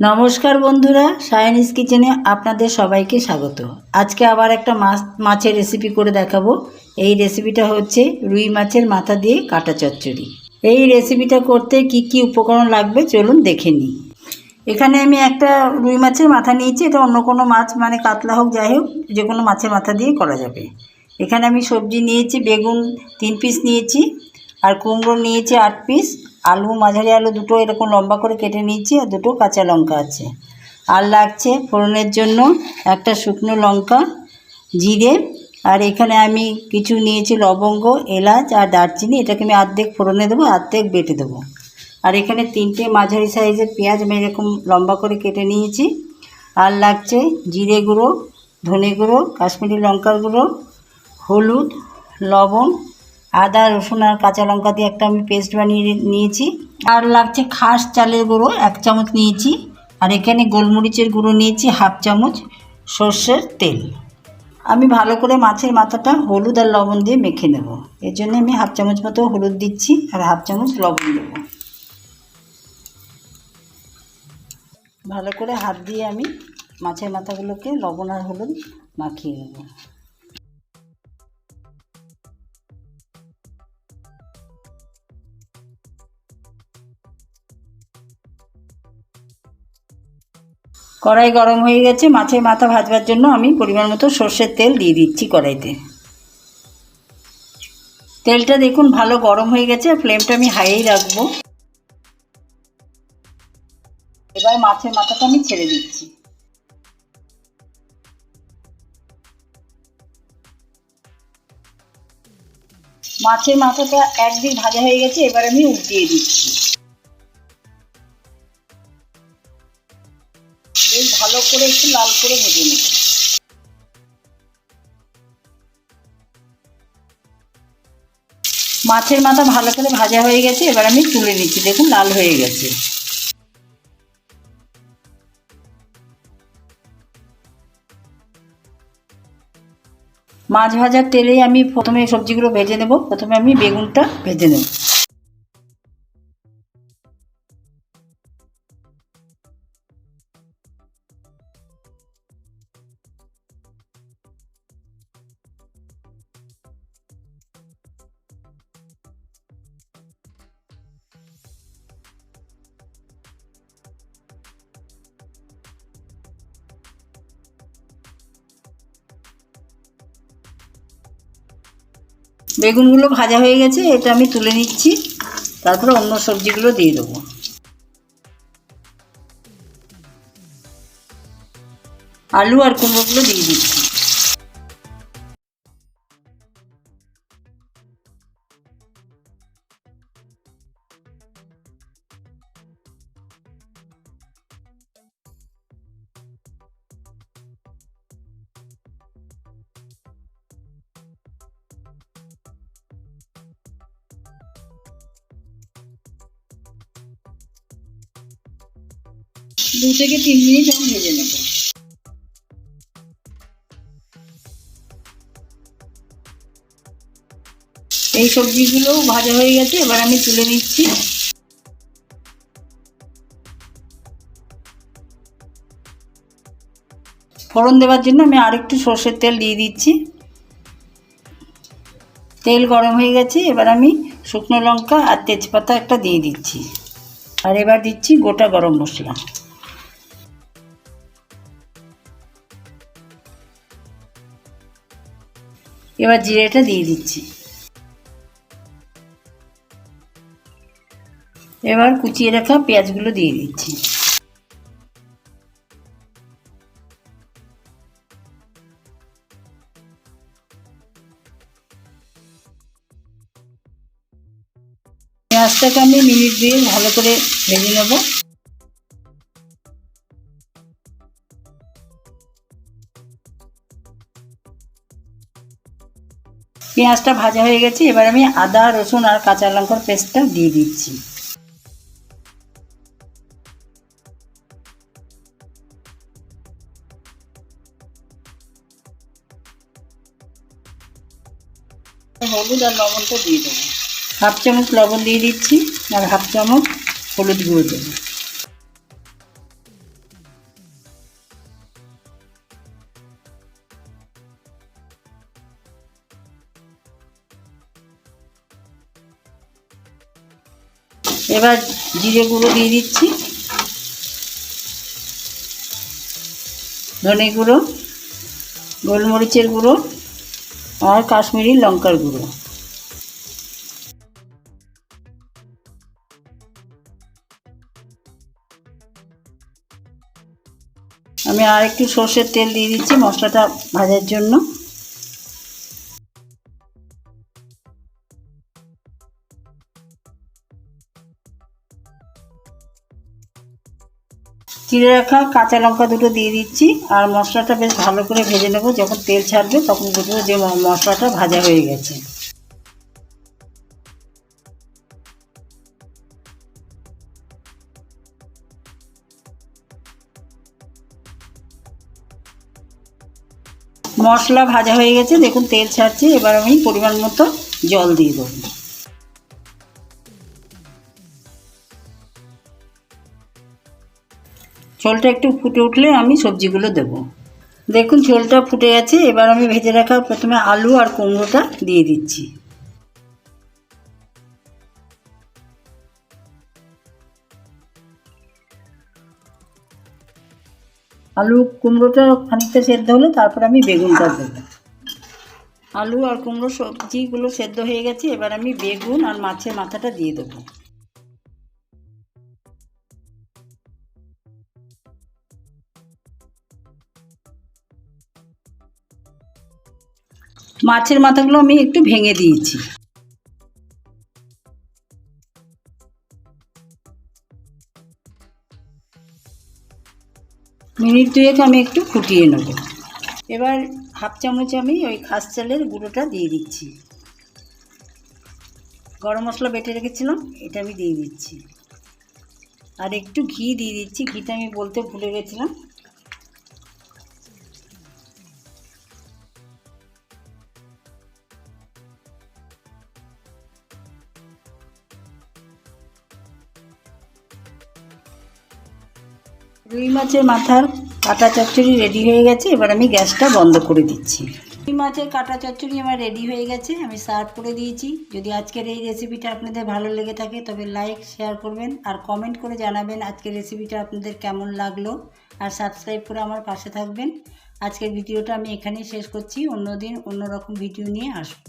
নমস্কার বন্ধুরা সায়নিস কিচেনে আপনাদের সবাইকে স্বাগত। আজকে আবার একটা মাছ, মাছের রেসিপি করে দেখাবো। এই রেসিপিটা হচ্ছে রুই মাছের মাথা দিয়ে কাটা চচ্চড়ি। এই রেসিপিটা করতে কি কি উপকরণ লাগবে চলুন দেখে নিই। এখানে আমি একটা রুই মাছের মাথা নিয়েছি, এটা অন্য কোনো মাছ মানে কাতলা হোক, যাই হোক, যে কোনো মাছের মাথা দিয়ে করা যাবে। এখানে আমি সবজি নিয়েছি, বেগুন তিন পিস নিয়েছি, আর কুমড়ো নিয়েছি আট পিস আলু, মাঝারি আলু দুটো এরকম লম্বা করে কেটে নিয়েছি আর দুটো কাঁচা লঙ্কা আছে। আর লাগছে ফোড়নের জন্য একটা শুকনো লঙ্কা, জিরে। আর এখানে আমি কিছু নিয়েছি লবঙ্গ, এলাচ আর দারচিনি। এটাকে আমি অর্ধেক ফোড়নে দেবো, অর্ধেক বেটে দেবো। আর এখানে তিনটে মাঝারি সাইজের পেঁয়াজ আমি এরকম লম্বা করে কেটে নিয়েছি। আর লাগছে জিরে গুঁড়ো, ধনে গুঁড়ো, কাশ্মীরি লঙ্কার গুঁড়ো, হলুদ, লবণ আদা, রসুন আর কাঁচা লঙ্কা দিয়ে একটা আমি পেস্ট বানিয়ে নিয়েছি। আর লাগছে খাস চালের গুঁড়ো, এক চামচ নিয়েছি। আর এখানে গোলমরিচের গুঁড়ো নিয়েছি, হাফ চামচ সর্ষের তেল। আমি ভালো করে মাছের মাথাটা হলুদ আর লবণ দিয়ে মেখে নেব। এর জন্য আমি হাফ চামচ মতো হলুদ দিচ্ছি আর হাফ চামচ লবণ দেবো। ভালো করে হাত দিয়ে আমি মাছের মাথাগুলোকে লবণ আর হলুদ মাখিয়ে নেব। কড়াই গরম হয়ে গেছে, মাছের মাথা ভাজবার জন্য আমি পরিমাণ মতো সর্ষের তেল দিয়ে দিচ্ছি কড়াইতে। তেলটা দেখুন ভালো গরম হয়ে গেছে আর ফ্লেমটা আমি হাইয়েই রাখব। এবার মাছের মাথাটা আমি ছেড়ে দিচ্ছি। মাছের মাথাটা একদিক ভাজা হয়ে গেছে, এবার আমি উল্টিয়ে দিচ্ছি। করে একটু লাল করে ভেজে নেব মাছের মাথা ভালো করে ভাজা হয়ে গেছে, এবার আমি তুলে নিচ্ছি। দেখুন, লাল হয়ে গেছে। মাছ ভাজার তেলেই আমি প্রথমে সবজিগুলো ভেজে নেব। প্রথমে আমি বেগুনটা ভেজে নেব। বেগুনগুলো ভাজা হয়ে গেছে, এটা আমি তুলে নিচ্ছি। তারপরে অন্য সবজিগুলো দিয়ে দেবো। আলু আর কুমড়োগুলো দিয়ে দিচ্ছি। দু থেকে তিন মিনিট আমি ভেজে নেব। এই সবজিগুলো ভাজা হয়ে গেছে, এবার আমি তুলে নিচ্ছি। ফোড়ন দেওয়ার জন্য আমি আরেকটু সর্ষের তেল দিয়ে দিচ্ছি। তেল গরম হয়ে গেছে, এবার আমি শুকনো লঙ্কা আর তেজপাতা একটা দিয়ে দিচ্ছি। আর এবার দিচ্ছি গোটা গরম মশলা। এবার জিরেটা দিয়ে দিচ্ছি। এবার কুচিয়ে রাখা পেঁয়াজগুলো দিয়ে দিচ্ছি। পেঁয়াজটাকে আমি মিনিট দিয়ে ভালো করে ভেজে নেব। পেঁয়াজটা ভাজা হয়ে গেছে, এবার আমি আদা, রসুন আর কাঁচা লঙ্কার পেস্টটা দিয়ে দিচ্ছি। হলুদ আর লবণটা দিয়ে দেবো। হাফ চামচ লবণ দিয়ে দিচ্ছি, আর হাফ চামচ হলুদ গুঁড়ো দেবো। এবার জিরে গুঁড়ো দিয়ে দিচ্ছি। ধনে গুঁড়ো, গোলমরিচের গুঁড়ো আর কাশ্মীরি লঙ্কার গুঁড়ো। আমি আর একটু সর্ষের তেল দিয়ে দিচ্ছি মশলাটা ভাজার জন্য। চিড়ে রাখা কাঁচা লঙ্কা দুটো দিয়ে দিচ্ছি, আর মশলাটা বেশ ভালো করে ভেজে নেব। যখন তেল ছাড়বে তখন বুঝব যে মশলাটা ভাজা হয়ে গেছে। মশলা ভাজা হয়ে গেছে, দেখুন তেল ছাড়ছে, এবার আমি পরিমাণ মতো জল দিয়ে দেবো। ঝোলটা একটু ফুটে উঠলে আমি সবজিগুলো দেব। দেখুন ঝোলটা ফুটে গেছে, এবার আমি ভেজে রাখা প্রথমে আলু আর কুমড়োটা দিয়ে দিচ্ছি। আলু, কুমড়োটা খানিকটা সেদ্ধ হলে তারপর আমি বেগুনটা দেবো। আলু আর কুমড়ো সবজিগুলো সেদ্ধ হয়ে গেছে, এবার আমি বেগুন আর মাছের মাথাটা দিয়ে দেবো। মাছের মাথাগুলো আমি একটু ভেঙে দিয়েছি। মিনিট দুয়েক আমি একটু ফুটিয়ে নেব। এবার হাফ চামচ আমি ওই খাস চালের গুঁড়োটা দিয়ে দিচ্ছি। গরম মশলা বেটে রেখেছিলাম, এটা আমি দিয়ে দিচ্ছি। আর একটু ঘি দিয়ে দিচ্ছি, ঘিটা আমি বলতে ভুলে গেছিলাম। রুই মাছের মাথার কাটা চচ্চড়ি রেডি হয়ে গেছে। এবার আমি গ্যাসটা বন্ধ করে দিচ্ছি। রুই মাছের কাটা চচ্চড়ি আমার রেডি হয়ে গেছে। আমি সার্ভ করে দিয়েছি। যদি আজকের এই রেসিপিটা আপনাদের ভালো লেগে থাকে, তবে লাইক শেয়ার করবেন আর কমেন্ট করে জানাবেন আজকের রেসিপিটা আপনাদের কেমন লাগল। আর সাবস্ক্রাইব করে আমার পাশে থাকবেন। আজকের ভিডিওটা আমি এখানেই শেষ করছি। অন্যদিন অন্য রকম ভিডিও নিয়ে আসব।